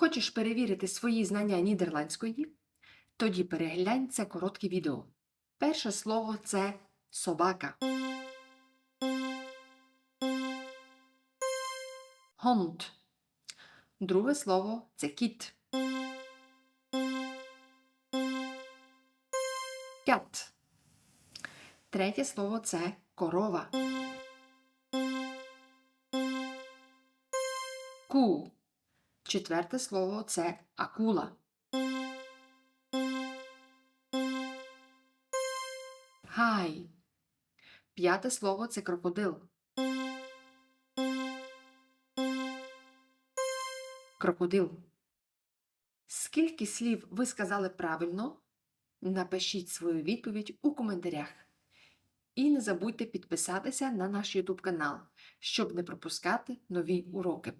Хочеш перевірити свої знання нідерландської? Тоді переглянь це коротке відео. Перше слово це собака. Hond. Друге слово це кіт. Cat. Третє слово це корова. Ку. Четверте слово це акула. Гай. П'яте слово це крокодил. Крокодил. Скільки слів ви сказали правильно? Напишіть свою відповідь у коментарях. І не забудьте підписатися на наш YouTube канал, щоб не пропускати нові уроки.